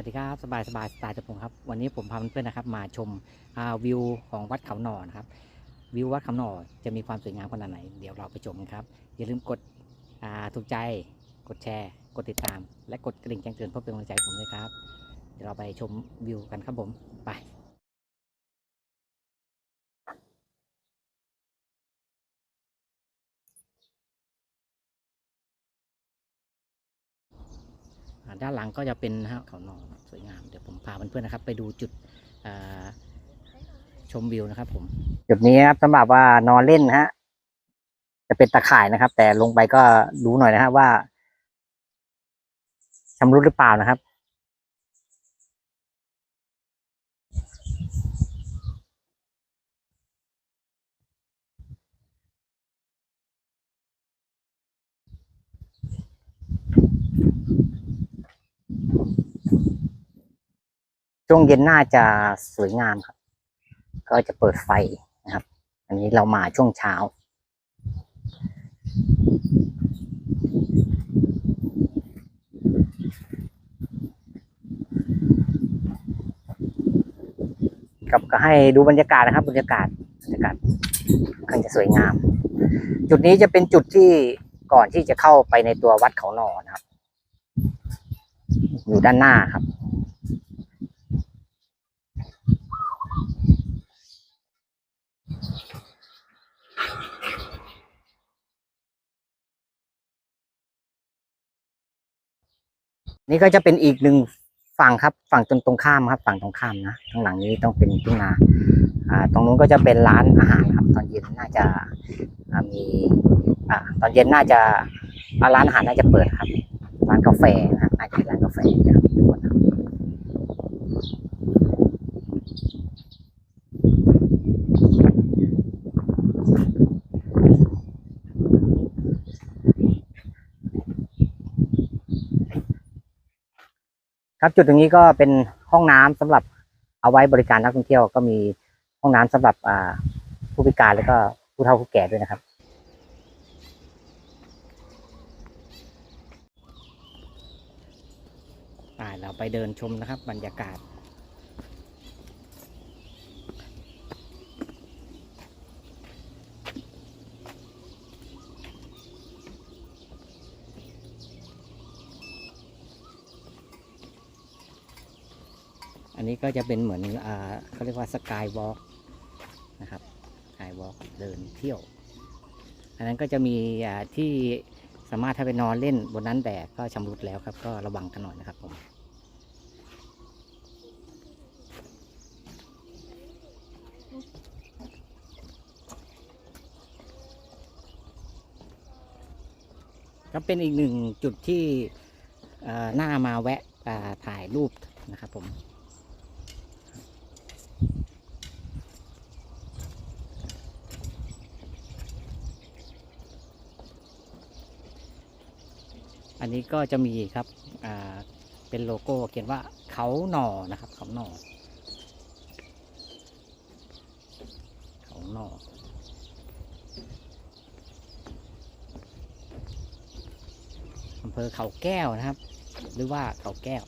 วัสดีครับ สบายสบายสไตล์จับผมครับ วันนี้ผมพาเพื่อนๆนะครับ มาชมาวิวของวัดเขาหนอนะครับ วิววัดเขาหนอจะมีความสวยงามขนาดไหน เดี๋ยวเราไปชมกันครับ อย่าลืมกดถูกใจ กดแชร์ กดติดตาม และกดกระดิ่งแจ้งเตือนเพื่อเป็นกำลังใจผมด้วยครับ เดี๋ยวเราไปชมวิวกันครับผม ไป ด้านหลังก็จะเป็นนะฮะเขานอนสวยงามเดี๋ยวผมพาเพื่อนๆนะครับ ไปดูจุดชมวิวนะครับ ผมจุดนี้นะครับสำหรับว่านอนเล่นนะฮะ จะเป็นตะข่ายนะครับ แต่ลงไปก็ดูหน่อยนะฮะว่าชำรุดหรือเปล่านะครับ ช่วงเย็นน่าจะสวยงามครับ ก็จะเปิดไฟนะครับ อันนี้เรามาช่วงเช้า กับก็ให้ดูบรรยากาศนะครับ บรรยากาศบรรยากาศค่อนจะสวยงาม จุดนี้จะเป็นจุดที่ก่อนที่จะเข้าไปในตัววัดเขาหนอนะครับ อยู่ด้านหน้าครับ นี่ก็จะเป็นอีกหนึ่งฝั่งครับ ฝั่งตรงตรงข้ามครับ ฝั่งตรงข้ามนะข้างหลังนี้ต้องเป็นทุ่งนาอ่าตรงนู้นก็จะเป็นร้านอาหารครับ ตอนเย็นน่าจะมีอ่าตอนเย็นน่าจะร้านอาหารน่าจะเปิดครับ ร้านกาแฟนะน่าจะเป็นร้านกาแฟครับทุก ครับจุดตรงนี้ก็เป็นห้องน้ำสำหรับเอาไว้บริการนักท่องเที่ยวก็มีห้องน้ำสำหรับผู้พิการแล้วก็ผู้เฒ่าผู้แก่ด้วยนะครับ เราไปเดินชมนะครับบรรยากาศ นี้ก็จะเป็นเหมือนอ่าเขาเรียกว่าสกายวอล์กนะครับสกายวอล์กเดินเที่ยว อันนั้นก็จะมีอ่าที่สามารถถ้าไปนอนเล่นบนนั้นแดดก็ชำรุดแล้วครับ ก็ระวังกันหน่อยนะครับผมก็เป็นอีกหนึ่งจุดที่เอ่อน่ามาแวะถ่ายรูปนะครับผม อันนี้ก็จะมีครับเป็นโลโก้เขียนว่าเขาหน่อนะครับ เขาหน่อเขาหน่ออำเภอเขาแก้วนะครับ หรือว่าเขาแก้ว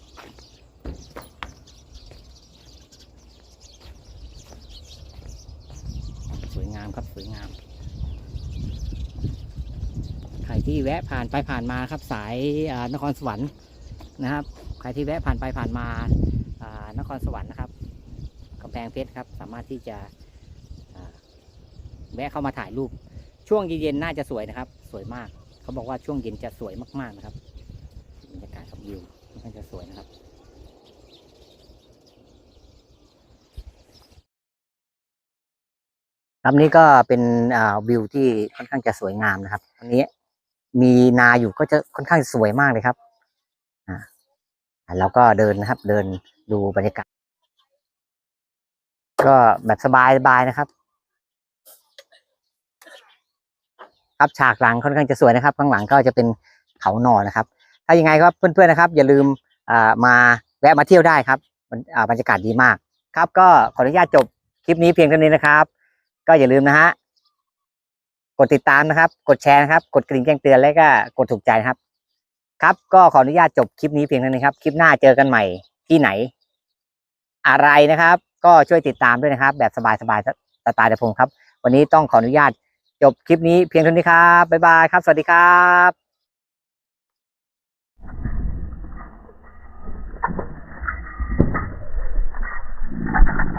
สวยงามครับสวยงาม รที่แวะผ่านไปผ่านมาครับสายนครสวรรค์นะครับ ใครที่แวะผ่านไปผ่านมานครสวรรค์นะครับกำแพงเพชรครับ สามารถที่จะแวะเข้ามาถ่ายรูป ช่วงเย็นๆน่าจะสวยนะครับ สวยมาก เขาบอกว่าช่วงเย็นจะสวยมากๆนะครับบรรยากาศครับวิวน่าจะสวยนะครับครับนี่ก็เป็นวิวที่ค่อนข้างจะสวยงามนะครับอันนี้ มีนาอยู่ก็จะค่อนข้างสวยมากเลยครับอ่าแล้วก็เดินนะครับ เดินดูบรรยากาศก็แบบสบายสบายนะครับ ครับฉากหลังค่อนข้างจะสวยนะครับ ข้างหลังก็จะเป็นเขาหนอนะครับ ถ้ายังไงครับเพื่อนๆนะครับ อย่าลืมอ่ามาแวะมาเที่ยวได้ครับบรรยากาศดีมาก ครับก็ขออนุญาตจบคลิปนี้เพียงเท่านี้นะครับ ก็อย่าลืมนะฮะ กดติดตามนะครับ กดแชร์นะครับ กดกริ่งแจ้งเตือนแล้วก็กดถูกใจครับ ครับ ก็ขออนุญาตจบคลิปนี้เพียงเท่านี้ครับ คลิปหน้าเจอกันใหม่ที่ไหน อะไรนะครับ ก็ช่วยติดตามด้วยนะครับ แบบสบายๆสไตล์เดพงครับ วันนี้ต้องขออนุญาตจบคลิปนี้เพียงเท่านี้ครับบ๊ายบายครับ สวัสดีครับ